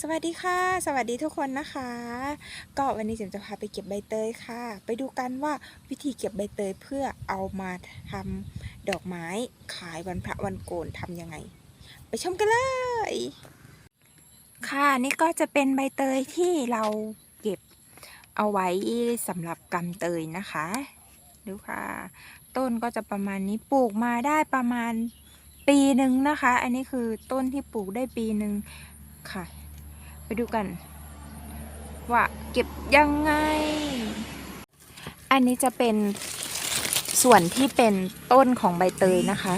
สวัสดีค่ะ สวัสดีทุกคนนะคะ ก็วันนี้เจมจะพาไปเก็บใบเตยค่ะ ไปดูกันว่าวิธีเก็บใบเตยเพื่อเอามาทำดอกไม้ขายวันพระวันโกนทำยังไง ไปชมกันเลย ค่ะนี่ก็จะเป็นใบเตยที่เราเก็บเอาไว้สำหรับกำเตยนะคะ ดูค่ะ ต้นก็จะประมาณนี้ปลูกมาได้ประมาณปีหนึ่งนะคะ อันนี้คือต้นที่ปลูกได้ปีหนึ่งค่ะ ไปดูกัน ว่าเก็บยังไง อันนี้จะเป็นส่วนที่เป็นต้นของใบเตยนะคะ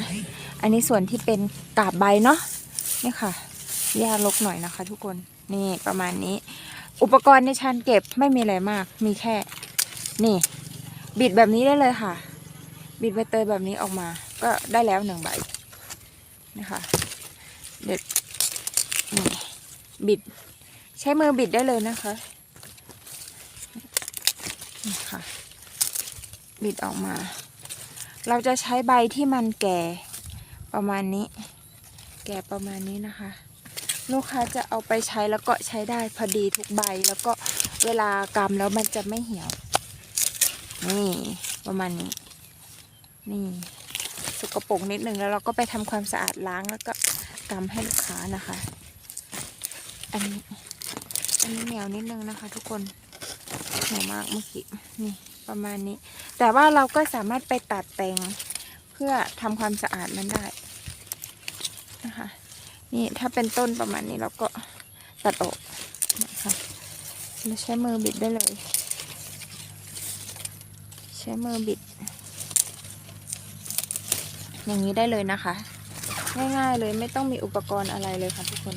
อันนี้ส่วนที่เป็นกาบใบเนาะนี่ค่ะหญ้าลกหน่อยนะคะ ทุกคนนี่ประมาณนี้ อุปกรณ์ในชั้นเก็บไม่มีอะไรมาก มีแค่ นี่ บิดแบบนี้ได้เลยค่ะ บิดใบเตยแบบนี้ออกมา ก็ได้แล้วหนึ่งใบนะคะเด็ดนี่บิด ช้มือบิดได้เลยนะคะนี่ค่ะ บิดออกมา เราจะใช้ใบที่มันแก่ประมาณนี้ แก่ประมาณนี้นะคะ ลูกค้าจะเอาไปใช้แล้วก็ใช้ได้พอดีทุกใบแล้วก็เวลากำแล้วมันจะไม่เหี่ยว นี่ประมาณนี้ นี่สกปรกนิดนึงแล้วเราก็ไปทำความสะอาดล้างแล้วก็กำให้ลูกค้านะคะ อันนี้ อันนี้เหนียวนิดนึงนะคะ ทุกคนเหนียวมากเมื่อกี้นี่ประมาณนี้ แต่ว่าเราก็สามารถไปตัดแต่งเพื่อทำความสะอาดมันได้นะคะนี่ถ้าเป็นต้นประมาณนี้เราก็ตัดออกนะคะเราใช้มือบิดได้เลย ใช้มือบิด อย่างนี้ได้เลยนะคะ ง่ายๆเลยไม่ต้องมีอุปกรณ์อะไรเลยค่ะทุกคน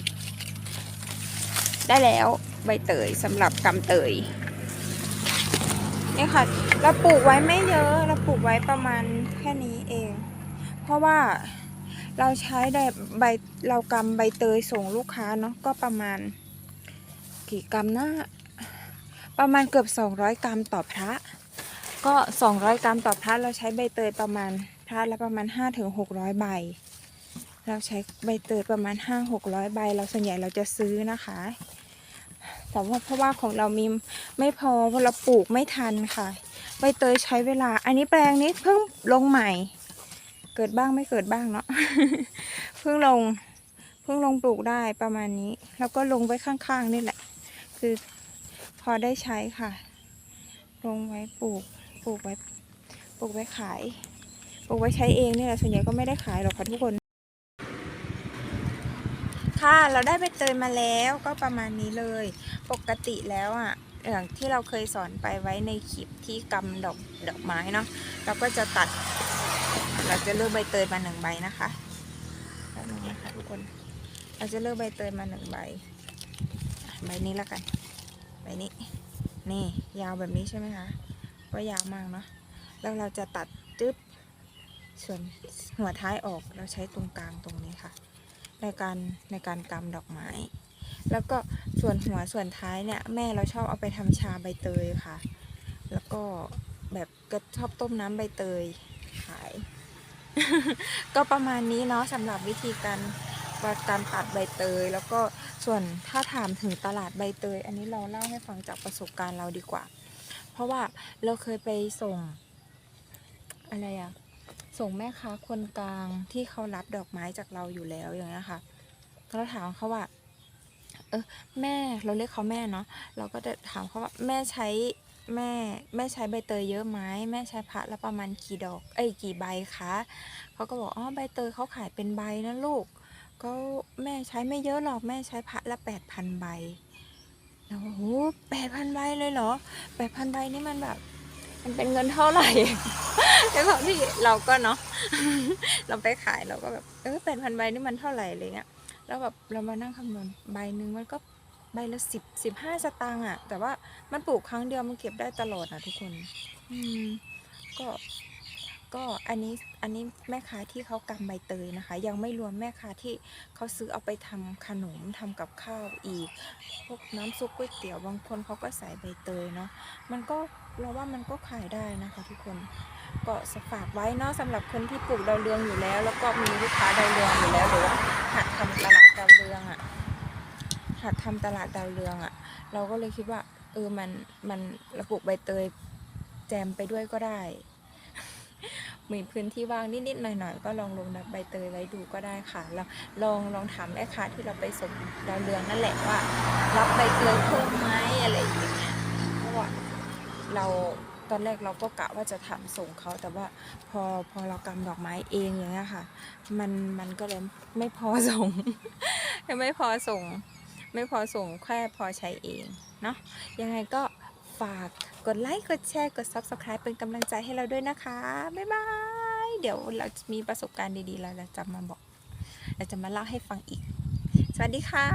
ได้แล้ว ใบเตยสำหรับกำเตยนี่ค่ะ เราปลูกไว้ไม่เยอะ เราปลูกไว้ประมาณแค่นี้เอง เพราะว่าเราใช้ได้ใบเรากำใบเตยส่งลูกค้าเนาะก็ประมาณกี่กรัมนะประมาณเกือบ 200 กรัมต่อพระ ก็ 200 กรัมต่อพระเราใช้ใบเตยประมาณพระละประมาณ 5-600 ใบ เราใช้ใบเตยประมาณ 5-600 ใบ เราส่วนใหญ่เราจะซื้อนะคะ แต่ว่าเพราะว่าของเรามีไม่พอเพราะเราปลูกไม่ทันค่ะใบเตยใช้เวลา อันนี้แปลงนี้เพิ่งลงใหม่ เกิดบ้างไม่เกิดบ้างเนาะเพิ่งลงเพิ่งลงปลูกได้ประมาณนี้ แล้วก็ลงไว้ข้างๆนี่แหละ คือพอได้ใช้ค่ะ ลงไว้ปลูกปลูกไว้ปลูกไว้ขายปลูกไว้ใช้เองนี่แหละส่วนใหญ่ก็ไม่ได้ขายหรอกค่ะทุกคน ค่ะ เราได้ใบเตยมาแล้วก็ประมาณนี้เลย ปกติแล้วอะอย่างที่เราเคยสอนไปไว้ในคลิปที่กำดอกดอกไม้เนาะเราก็จะตัด เราจะเลือกใบเตยมาหนึ่งใบนะคะแป๊บนึงนะคะทุกคน เราจะเลือกใบเตยมาหนึ่งใบใบนี้แล้วกันใบนี้นี่ยาวแบบนี้ใช่ไหมคะว่ายาวมากเนาะแล้วเราจะตัดจึ๊บส่วนหัวท้ายออกเราใช้ตรงกลางตรงนี้ค่ะ ในการในการกำดอกไม้ แล้วก็ส่วนหัวส่วนท้ายเนี่ยแม่เราชอบเอาไปทำชาใบเตยค่ะ แล้วก็แบบก็ชอบต้มน้ำใบเตยขาย ก็ประมาณนี้เนาะสำหรับวิธีการการตัดใบเตย แล้วก็ส่วนถ้าถามถึงตลาดใบเตย อันนี้เราเล่าให้ฟังจากประสบการณ์เราดีกว่า เพราะว่าเราเคยไปส่งอะไรอะ ส่งแม่ค้าคนกลางที่เขารับดอกไม้จากเราอยู่แล้วอย่างเงี้ยค่ะเราถามเขาว่า เออแม่เราเรียกเขาแม่เนาะเราก็จะถามเขาว่าแม่ใช้แม่แม่ใช้ใบเตยเยอะไหมแม่ใช้พระละประมาณกี่ดอกเอ้ยกี่ใบคะเขาก็บอกอ๋อใบเตยเขาขายเป็นใบนะลูกก็แม่ใช้ไม่เยอะหรอกแม่ใช้พระละแปดพันใบแล้วโอ้โหแปดพันใบเลยเหรอแปดพันใบนี่มันแบบ มันเป็นเงินเท่าไหร่แล้วก็ที่เราก็เนาะเราไปขายเราก็แบบเออแปดพันใบนี่มันเท่าไหร่อะไรเงี้ยแล้วแบบเรามานั่งคำนวณใบหนึ่งมันก็ใบละสิบสิบห้าสตางค์อะแต่ว่ามันปลูกครั้งเดียวมันเก็บได้ตลอดนะทุกคน อืมก็ ก็อันนี้อันนี้แม่ค้าที่เขากำใบเตยนะคะ ยังไม่รวมแม่ค้าที่เขาซื้อเอาไปทำขนมทำกับข้าวอีก พวกน้ำซุปก๋วยเตี๋ยวบางคนเขาก็ใส่ใบเตยเนาะมันก็เราว่ามันก็ขายได้นะคะทุกคนก็สฝากไว้เนาะสำหรับคนที่ปลูกดาวเรืองอยู่แล้ว แล้วก็มีลูกค้าดาวเรืองอยู่แล้วหรือว่าหัดทำตลาดดาวเรืองอะ่ะหัดหัดทำตลาดดาวเรืองอะ่ะ เราก็เลยคิดว่าเออมันมันระปลูกใบเตยแจมไปด้วยก็ได้ มีพื้นที่ว่างนิดๆหน่อยๆก็ลองลงใบเตยไว้ดูก็ได้ค่ะแล้วลองลองถามแม่ค้าที่เราไปส่งดาวเรืองนั่นแหละว่า รับใบเตยเพิ่มไหมอะไรอย่างเงี้ยเพราะว่าเราตอนแรกเราก็กะว่าจะทำส่งเขาแต่ว่าพอพอเรากำดอกไม้เองอย่างเงี้ยค่ะ มันมันก็เลยไม่พอส่งไม่พอส่ง ไม่พอส่งแค่พอใช้เองเนาะยังไงก็ ฝากกดไลค์ กดแชร์ กด Subscribe เป็นกำลังใจให้เราด้วยนะคะ บ๊ายบาย เดี๋ยวเราจะมีประสบการณ์ดีๆ เราจะมาบอก เราจะมาเล่าให้ฟังอีก สวัสดีค่ะ